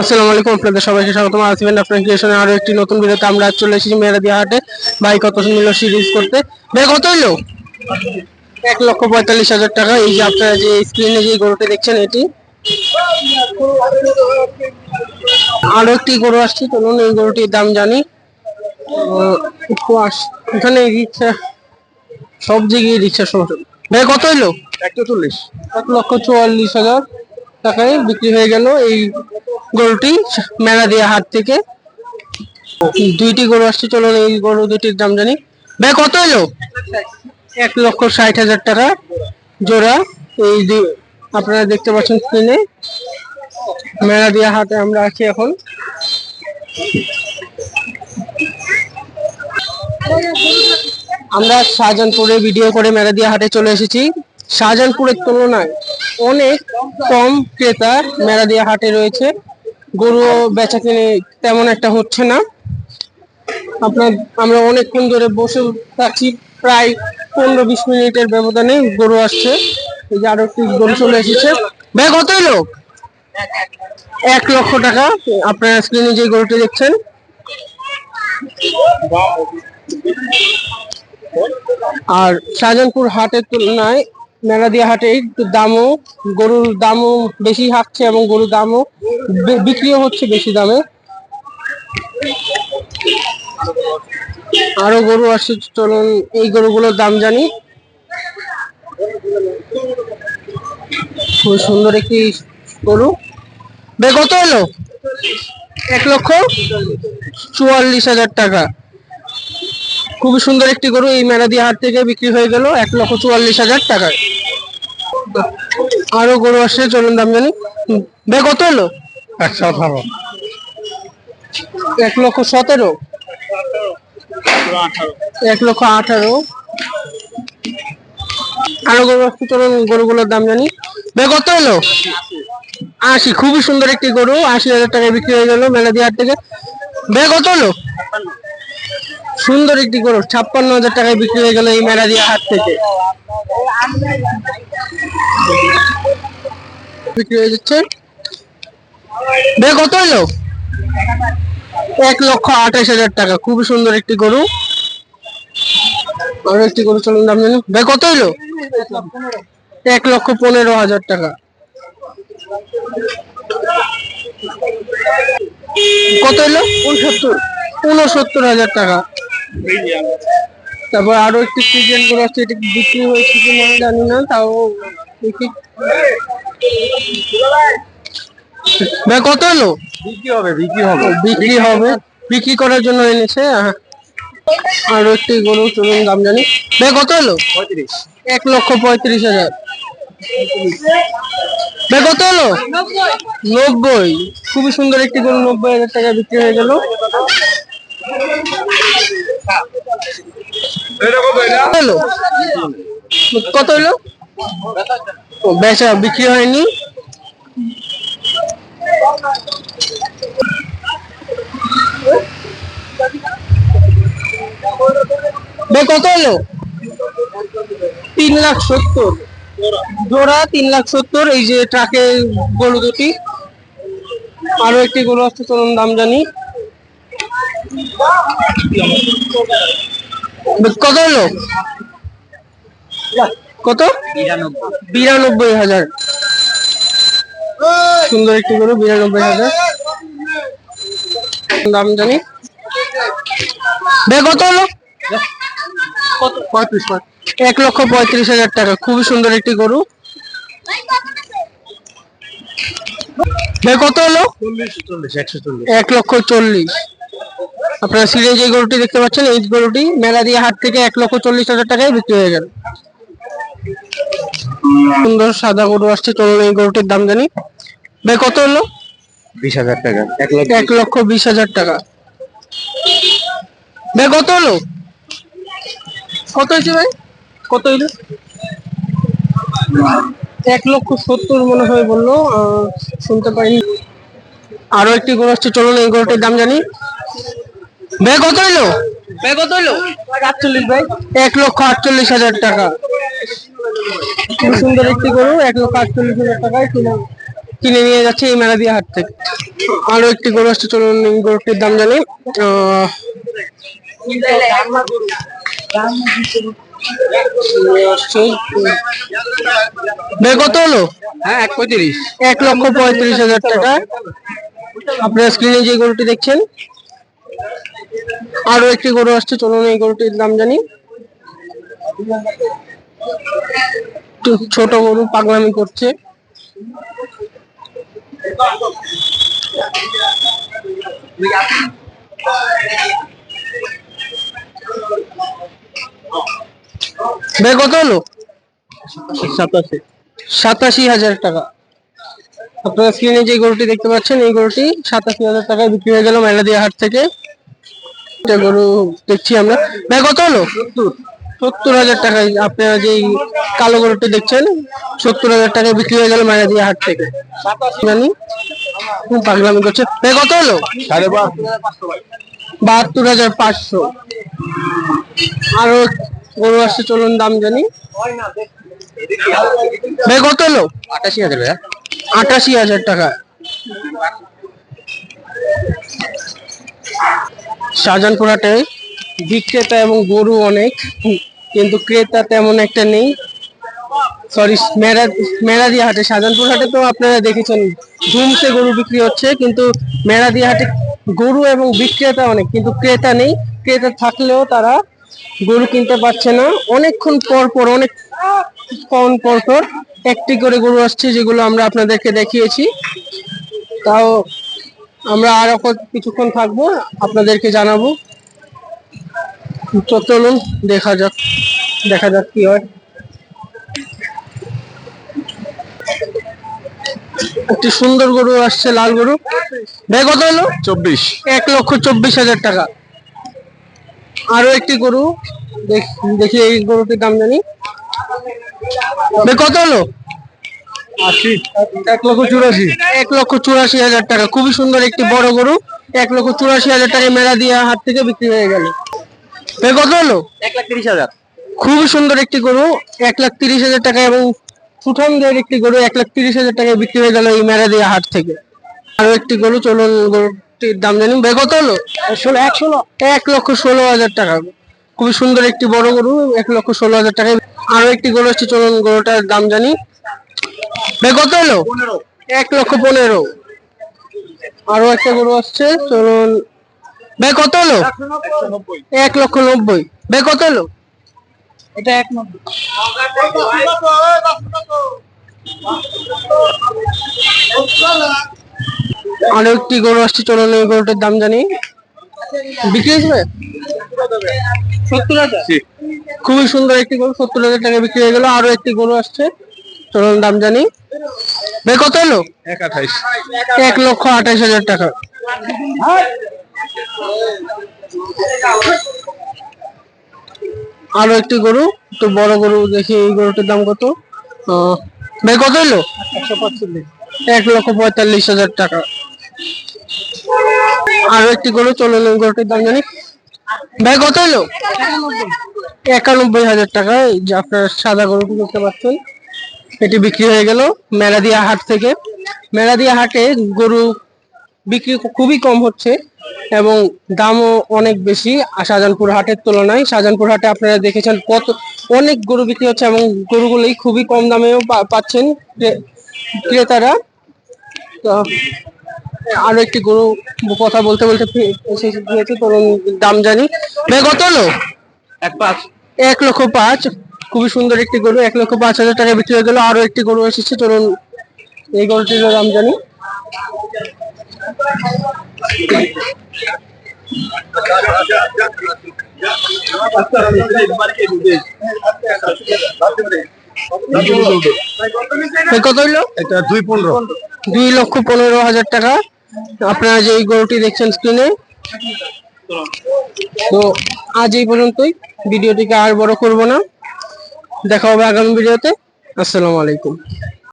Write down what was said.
আসসালামু আলাইকুম আপনাদের সবাইকে স্বাগতম আসবেন আপনার ক্রিয়েশনে আরও একটি নতুন ভিডিওতে। আমরা চলে এসেছি মেরাদিয়া হাটে। ভাই কত মিল সিরিজ করতে। ভাই, কত হইল? এক লক্ষ পঁয়তাল্লিশ হাজার টাকা। এই যে আপনারা যে স্ক্রিনে যে গরুটি দেখছেন, এটি। আরও একটি গরু আসছে, চলুন এই গরুটির দাম জানি। এখানে রিক্সা সব জায়গায় রিক্সা সমস্যা ভাই কত হইল? একশো চল্লিশ এক লক্ষ চুয়াল্লিশ হাজার টাকায় বিক্রি হয়ে গেল এই গরুটি মেলাদিয়া হাট থেকে। দুইটি গরু আসছে চলুন এই গরু দুটির দাম জানি। ভাই কত এলো এক লক্ষ ষাট হাজার টাকা জোড়া। এই দুই- আপনারা দেখতে পাচ্ছেন স্ক্রিনে মেলাদিয়া হাটে আমরা আছি এখন। আমরা শাহজাহানপুরে ভিডিও করে মেলা মেলাদিয়া হাটে চলে এসেছি। শাহজাহানপুরের তুলনায় অনেক কম ক্রেতা মেলাদিয়া হাটে রয়েছে। গরু বেচা কিনে তেমন একটা হচ্ছে না। আপনার, আমরা অনেকক্ষণ ধরে বসে থাকছি প্রায় পনেরো বিশ মিনিটের ব্যবধানে গরু আসছে। এই যে আরও একটি গরু চলে এসেছে। ভাই কত লোক? এক লক্ষ টাকা। আপনারা স্ক্রিনে যে গরুটি দেখছেন। আর শাহজাহানপুর হাটের তুলনায় মেলাদিয়া হাটে একটু দামও, গরুর দামও বেশি হাঁকছে এবং গরুর দামও বিক্রিও হচ্ছে বেশি দামে। আরও গরু আসছে, চলুন এই গরুগুলোর দাম জানি। খুব সুন্দর একটি গরু। বে, কত হলো এক লক্ষ চুয়াল্লিশ হাজার টাকা। খুবই সুন্দর একটি গরু এই মেলাদি হাট থেকে বিক্রি হয়ে গেল এক লক্ষ চুয়াল্লিশ হাজার টাকায়। আরও গরু আসছে চলুন দাম জানি। বে কত হলো? একশো আঠারো। এক লক্ষ সতেরো। এক লক্ষ আঠারো। আরও গরু আসছে চলুন গরুগুলোর দাম জানি। বে কত হলো? আশি। খুবই সুন্দর একটি গরু আশি হাজার টাকায় বিক্রি হয়ে গেল মেলাদি হাট থেকে। বে কত হলো? সুন্দর একটি গরু, ছাপ্পান্ন হাজার টাকায় বিক্রি হয়ে গেল এই মেলাদিয়া হাট থেকে। বিক্রি হয়ে যাচ্ছে। বে কত হলো? এক লক্ষ আঠাশ হাজার টাকা, খুবই সুন্দর একটি গরু। আরও একটি গরু, চলুন দাম জানি। বে কত হলো? এক লক্ষ পনেরো হাজার টাকা। কত হলো? উনসত্তর। উনসত্তর হাজার টাকা। তারপর আরও একটি সিজন করে আছে এটা বিক্রি হয়েছে কি না জানি না তাও দেখি। ভাই কত হলো বিক্রি হবে বিক্রি হবে। বিক্রি হবে। বিক্রি করার জন্য এনেছে আহ। আরও একটি গরু চলুন দাম জানি। ভাই কত হলো পঁয়ত্রিশ। এক লক্ষ পঁয়ত্রিশ হাজার। ভাই কত হলো নব্বই। খুবই সুন্দর একটি গরু নব্বই হাজার টাকা বিক্রি হয়ে গেল। কত হলো? বেচা বিক্রি হয়নি। কত হলো? তিন লাখ সত্তর। জোড়া তিন লাখ সত্তর, এই যে ট্রাকে গরু দুটি। আরও একটি গরু চলুন দাম জানি। কত হলো? কত? বিরানব্বই হাজার। সুন্দর একটি গরু বিরানব্বই হাজার। দাম জানি? কত হলো? পঁয়ত্রিশ এক লক্ষ পঁয়ত্রিশ হাজার টাকা। খুবই সুন্দর একটি গরু। কত হলো? চল্লিশ চল্লিশ একশো চল্লিশ। এক লক্ষ চল্লিশ। আপনারা সিরিয়াল যে গরুটি দেখতে পাচ্ছেন এই গরুটি মেলাদিয়া হাট থেকে এক লক্ষ চল্লিশ হাজার টাকায় বিক্রি হয়ে গেল সুন্দর সাদা গরু আসছে চলুন এই গরুটির দাম জানি। ভাই কত হলো? বিশ হাজার টাকা। এক লক্ষ বিশ হাজার টাকা। ভাই কত হলো? কত হয়েছে ভাই? কত হইল? এক লক্ষ সত্তর মনে হয় বলল শুনতে পাইনি। আরও একটি গরু আসছে চলুন এই গরুটির দাম জানি। ভাই কত হইল? ভাই কত হলো আটচল্লিশ ভাই এক লক্ষ আটচল্লিশ হাজার টাকা। খুব সুন্দর একটি গরু এক লক্ষ আটচল্লিশ হাজার টাকায় কিনে কিনে নিয়ে যাচ্ছে এই মেলা দিয়ে হাট থেকে আরও একটি গরু আসছে চলুন গরুটির দাম জানি। কত হলো? হ্যাঁ এক পঁয়ত্রিশ। এক লক্ষ পঁয়ত্রিশ হাজার টাকা। আপনার স্ক্রিনে যে গরুটি দেখছেন? আরও একটি গরু আসছে চলুন এই গরুটির দাম জানি। ছোট গরু পাগলামি করছে। ভাই কত হলো? সাতাশি। সাতাশি হাজার টাকা। আপনারা স্ক্রিনে যে গরুটি দেখতে পাচ্ছেন এই গরুটি সাতাশি হাজার টাকায় বিক্রি হয়ে গেল মেলাদিয়া হাট থেকে। এটা গরু দেখছি আমরা। ভাই কত হলো? সত্তর হাজার টাকায় আপনারা যে কালো গরুটা দেখছেন সত্তর হাজার টাকায় বিক্রি হয়ে গেল মেলাদিয়া হাট থেকে। জানি খুব পাগলামি করছে। ভাই কত হলো? সাড়ে বাহাত্তর হাজার পাঁচশো। আরও গরু আসছে চলুন দাম জানি। ভাই কত হলো? আটাশি হাজার ভাইয়া। আটাশি হাজার টাকা। শাহজাহানপুর হাটে বিক্রেতা এবং গরু অনেক, কিন্তু ক্রেতা তেমন একটা নেই। সরি মেরা, মেরাদিয়া হাটে, শাহজাহানপুর হাটে তো আপনারা দেখেছেন, ধুমসে গরু বিক্রি হচ্ছে, কিন্তু মেরাদিয়া হাটে গরু এবং বিক্রেতা অনেক, কিন্তু ক্রেতা নেই। ক্রেতা থাকলেও তারা গরু কিনতে পারছে না। অনেকক্ষণ পর পর, অনেক ক্ষণ পর পর একটি করে গরু আসছে, যেগুলো আমরা আপনাদেরকে দেখিয়েছি। তাও আমরা আর কিছুক্ষণ থাকব আপনাদেরকে জানাব। তো চলুন দেখা যাক দেখা যাক কি হয়। একটি সুন্দর গরু আসছে লাল গরু। ভাই কত হলো? চব্বিশ। এক লক্ষ চব্বিশ হাজার টাকা। আরও একটি গরু দেখ- দেখি এই গরুটির দাম জানি। কত হলো? আশি। এক লক্ষ চুরাশি। এক লক্ষ চুরাশি হাজার টাকা। খুবই সুন্দর একটি বড় গরু। এক লক্ষ চুরাশি হাজার টাকায় মেলা দিয়া থেকে বিক্রি হয়ে গেল। ভাই কত হলো? এক লাখ তিরিশ হাজার। খুবই সুন্দর একটি গরু। এক লাখ তিরিশ হাজার টাকা এবং সুঠামদের একটি গরু এক লাখ তিরিশ হাজার টাকায় বিক্রি হয়ে গেল এই মেলা দিয়া হাট থেকে। আরও একটি গরু চলুন গরুটির দাম জানি। ভাই কত হলো? ষোলো এক ষোলো। এক লক্ষ ষোলো হাজার টাকা। খুবই সুন্দর একটি বড় গরু। এক লক্ষ ষোলো হাজার টাকায় আরও একটি গরু হচ্ছে চলুন গরুটার দাম জানি। ভাই কত হলো? এক লক্ষ পনেরো। আরও একটা গরু আসছে চলুন। ভাই কত হলো? এক লক্ষ নব্বই। ভাই কত হলো? এটা এক নব্বই আরও একটি গরু আসছে চলুন ওই গরুটার দাম জানি। বিক্রি হয়েছে সত্তর হাজার। খুবই সুন্দর একটি গরু সত্তর হাজার টাকা বিক্রি হয়ে গেল। আরও একটি গরু আসছে। চলুন দাম জানি? ভাই কত হলো? এক আঠাইশ। এক লক্ষ আঠাইশ হাজার টাকা। আরও একটি গরু একটু বড় গরু দেখি এই গরুটির দাম কত? ভাই কত হলো? এক লক্ষ পঁয়তাল্লিশ হাজার টাকা। আরও একটি গরু চলুন এই গরুটির দাম জানি। ভাই কত হলো? একানব্বই হাজার টাকা। এই যে আপনার সাদা গরুটি দেখতে পাচ্ছেন। এটি বিক্রি হয়ে গেল মেলাদিয়া হাট থেকে। মেলাদিয়া হাটে গরু বিক্রি খুবই কম হচ্ছে এবং দামও অনেক বেশি শাহজাহানপুর হাটের তুলনায়। শাহজাহানপুর হাটে আপনারা দেখেছেন কত অনেক গরু বিক্রি হচ্ছে এবং গরুগুলোই খুবই কম দামেও পাচ্ছেন ক্রেতারা। তো আরও একটি গরু কথা বলতে বলতে তরুণ দাম জানি কত হলো? এক পাঁচ। এক লক্ষ পাঁচ। খুবই সুন্দর একটি গরু এক লক্ষ পাঁচ হাজার টাকা বিক্রি হয়ে গেল। আরও একটি গরু এসেছে চলুন এই গরুটির দাম জানি। ভাই কত হইল? এটা দুই পনেরো। দুই লক্ষ পনেরো হাজার টাকা। আপনারা যে এই গরুটি দেখছেন স্ক্রিনে তো আজ এই পর্যন্তই। ভিডিওটিকে আর বড় করব না। দেখা হবে আগামী ভিডিওতে। আসসালামু আলাইকুম।